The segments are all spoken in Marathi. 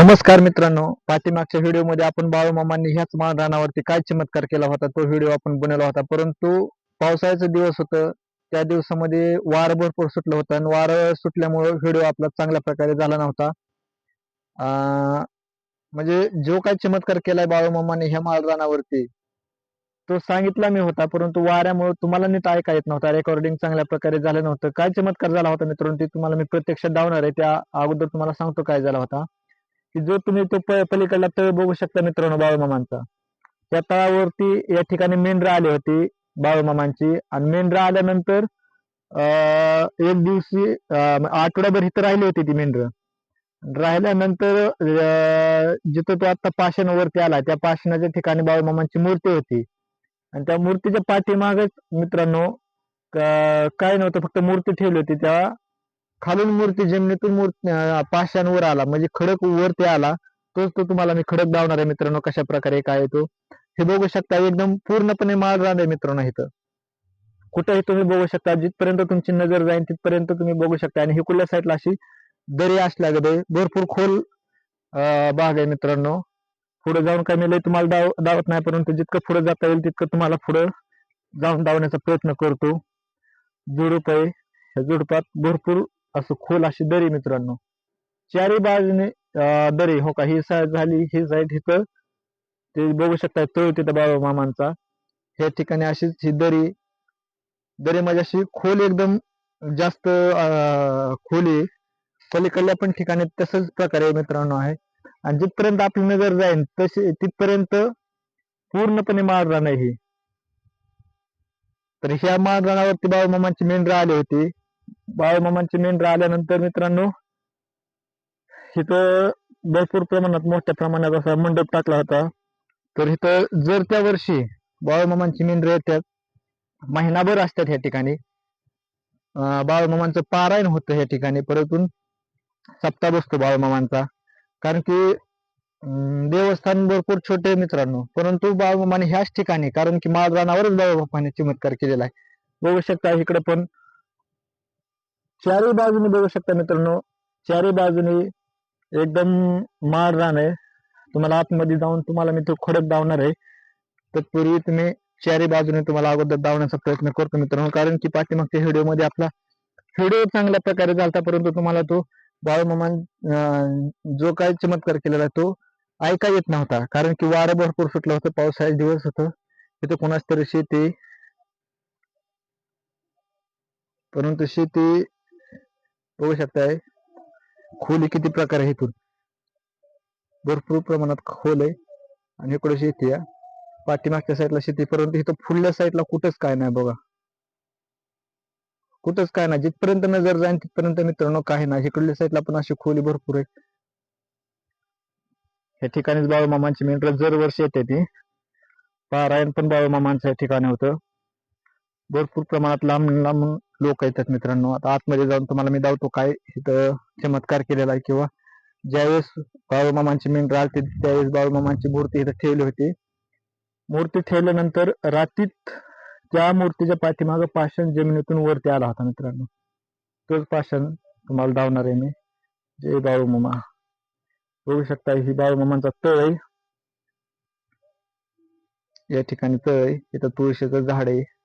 नमस्कार मित्रांनो पाठीमागच्या व्हिडिओमध्ये आपण बाळूमामांनी ह्याच माळरानावरती काय चमत्कार केला होता तो व्हिडिओ आपण बनवला होता. परंतु पावसाळ्याचा दिवस होतं त्या दिवसामध्ये वारं भरपूर सुटलं होतं आणि वारं सुटल्यामुळे व्हिडिओ आपला चांगल्या प्रकारे झाला नव्हता. म्हणजे जो काय चमत्कार केलाय बाळूमामाने ह्या माळरानावरती तो सांगितला मी होता परंतु वाऱ्यामुळे तुम्हाला नीट ऐका येत नव्हता रेकॉर्डिंग चांगल्या प्रकारे झालं नव्हतं. काय चमत्कार झाला होता मित्रांनो ते तुम्हाला मी प्रत्यक्षात धावणार आहे त्या अगोदर तुम्हाला सांगतो काय झाला होता. की जो तुम्ही तो पलीकडला तळ बघू शकता मित्रांनो बाळूमामांचा. त्या तळावरती या ठिकाणी मेंढरं आली होती बाळूमामांची. आणि मेंढरं आल्यानंतर एक दिवशी आठवड्याभर इथं राहिली होती ती मेंढर राहिल्यानंतर जिथं तो आता पाषाणावरती आला त्या पाषाणाच्या ठिकाणी बाळूमामांची मूर्ती होती. आणि त्या मूर्तीच्या पाठीमागच मित्रांनो काय नव्हतं फक्त मूर्ती ठेवली होती त्या खालून मूर्ती जमिनीतून मूर्ती पाषाणवर आला. म्हणजे खडक वरती आला. तोच तो तुम्हाला मी खडक दावणार आहे मित्रांनो. कशा प्रकारे काय येतो तो? हे बघू शकता एकदम पूर्णपणे माळ रान आहे मित्रांनो इथं कुठेही तुम्ही बघू शकता जिथपर्यंत तुमची नजर जाईल तिथपर्यंत तुम्ही बघू शकता. आणि हिकुल्या साईडला अशी दरी असल्यागदे भरपूर खोल भाग बाग आहे मित्रांनो. पुढे जाऊन काय मी लय तुम्हाला दाव दावत नाही परंतु जितकं पुढे जाता येईल तितकं तुम्हाला पुढे जाऊन धावण्याचा प्रयत्न करतो. झुडूप आहे. ह्या झुडपात भरपूर असं खोल अशी दरी मित्रांनो. चारी बाजूने दरी हो का? ही साईड झाली ही साईड इथं ते बघू शकता तळ तिथं बाबा मामांचा. ह्या ठिकाणी अशीच ही दरी. दरी म्हणजे अशी खोल एकदम जास्त खोली आहे. पलीकडल्या पण ठिकाणी तसंच प्रकारे मित्रांनो आहे. आणि जिथपर्यंत आपली नजर जाईल तशी तिथपर्यंत पूर्णपणे माळ नाही ही. तर ह्या माळ बाबा मामांची मेंढरा आली होती. बाळमामांची मेंढर आल्यानंतर मित्रांनो इथं भरपूर प्रमाणात मोठ्या प्रमाणात असा मंडप टाकला होता. तर इथं जर त्या वर्षी बाळूमामांची मेंढर येतात महिनाभर असतात ह्या ठिकाणी. बाळमामांचं बाळूमामांचं पारायण होतं ह्या ठिकाणी परतून सप्ताह बसतो बाळूमामांचा. कारण की देवस्थान भरपूर छोटे मित्रांनो परंतु बाळूमामाने ह्याच ठिकाणी कारण की माळ रानावरच बाळूमामाने चमत्कार केलेला आहे. बघू शकता इकडे पण चारही बाजूने बघू शकता मित्रांनो. चारही बाजूने एकदम माळ राहणार आहे. तुम्हाला आतमध्ये जाऊन तुम्हाला मी तो खडक धावणार आहे. तत्पूर्वी तुम्ही चारही बाजूने तुम्हाला अगोदर धावण्याचा प्रयत्न करतो मित्रांनो. कारण की पाठीमागच्या व्हिडिओमध्ये आपला व्हिडिओ चांगल्या प्रकारे झालता परंतु तुम्हाला तो बाळूमामान जो काय चमत्कार केलेला आहे तो ऐका येत नव्हता. कारण की वारं भरपूर सुटलं होतं पावसाळ्याचे दिवस होतं. तिथं कोणाच तरी शेती परंतु शेती बघू शकताय. खोली किती प्रकार आहे इथून? भरपूर प्रमाणात खोल आहे. आणि इकडे शेती आहे. पाठीमागच्या साईडला शेती परंतु इथं फुडल्या साईडला कुठंच काय नाही बघा. कुठंच काय नाही. जिथपर्यंत नजर जाईल तिथपर्यंत मित्रांनो काही नाही. इकडल्या साईडला पण अशी खोली भरपूर आहे या ठिकाणीच बाळूमामांची जर दरवर्षी येते ती पारायण पण बाळूमामांचं या ठिकाणी होतं. भरपूर प्रमाणात लांब लांब लोक येतात मित्रांनो. आता आतमध्ये जाऊन तुम्हाला मी दावतो काय इथं चमत्कार केलेला आहे किंवा ज्यावेळेस बाळूमामांची मेंढर आलती त्यावेळेस बाळूमामांची मूर्ती इथं ठेवली होती. मूर्ती ठेवल्यानंतर रात्रीत त्या मूर्तीच्या पाठीमागं पाषाण जमिनीतून वरती आला होता मित्रांनो. तोच पाषाण तुम्हाला धावणार आहे मी. जय बाळूमामा. बघू शकता ही बाळूमामांचा तळ आहे. या ठिकाणी तळ आहे. इथं तुळशीचं झाड आहे.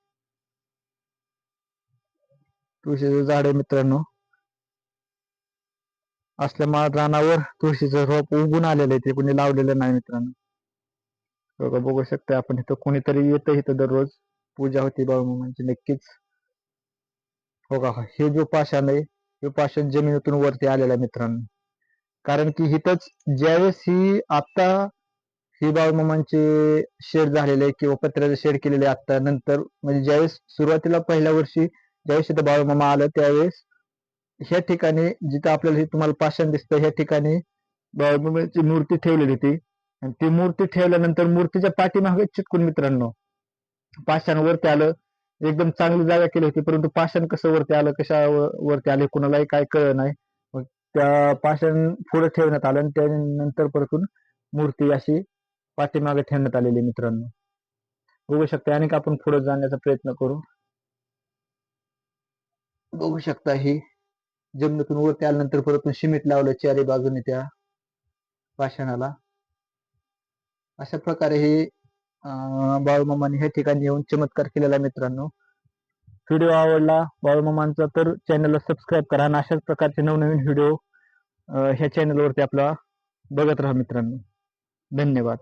तुळशीचं झाड आहे मित्रांनो. असल्या माळ रानावर तुळशीचं रोप उगून आलेलं आहे ते कोणी लावलेलं नाही मित्रांनो. बघा बघू शकता आपण इथं कोणीतरी येतं इथं दररोज. पूजा होती बाळूमामांची नक्कीच. हो का हे जो पाषाण आहे हे पाषाण जमिनीतून वरती आलेला आहे मित्रांनो. कारण की इथंच ज्यावेळेस ही आता ही बाळूमामांचे शेड झालेले आहे किंवा पत्र्याचे शेड केलेले आहे आता नंतर म्हणजे ज्यावेळेस सुरुवातीला पहिल्या वर्षी ज्यावेळेस इथं बाळूमामा आलं त्यावेळेस. ह्या ठिकाणी जिथं आपल्याला हे तुम्हाला पाषाण दिसतं ह्या ठिकाणी बाळूमामाची मूर्ती ठेवलेली होती. आणि ती मूर्ती ठेवल्यानंतर मूर्तीच्या पाठीमागे चिटकून मित्रांनो पाषाण वरती आलं. एकदम चांगली जागा केली होती परंतु पाषाण कसं वरती आलं कशा वरती आले कुणालाही काय कळलं नाही. मग त्या पाषाण पुढे ठेवण्यात आलं आणि त्यानंतर परतून मूर्ती अशी पाठीमागे ठेवण्यात आलेली मित्रांनो. बघू शकता आणि आपण पुढे जाण्याचा प्रयत्न करू? बघू शकता ही. जमिनीतून वरती आल्यानंतर परत सिमेंट लावलं चारी बाजूने त्या पाषाणाला अशा प्रकारे हे अं, बाळूमामाने ह्या ठिकाणी येऊन चमत्कार केलेला मित्रांनो. व्हिडिओ आवडला बाळूमामांचा तर चॅनलला सबस्क्राईब करा आणि अशाच प्रकारचे नवनवीन व्हिडिओ ह्या चॅनलवरती आपला बघत राहा मित्रांनो. धन्यवाद.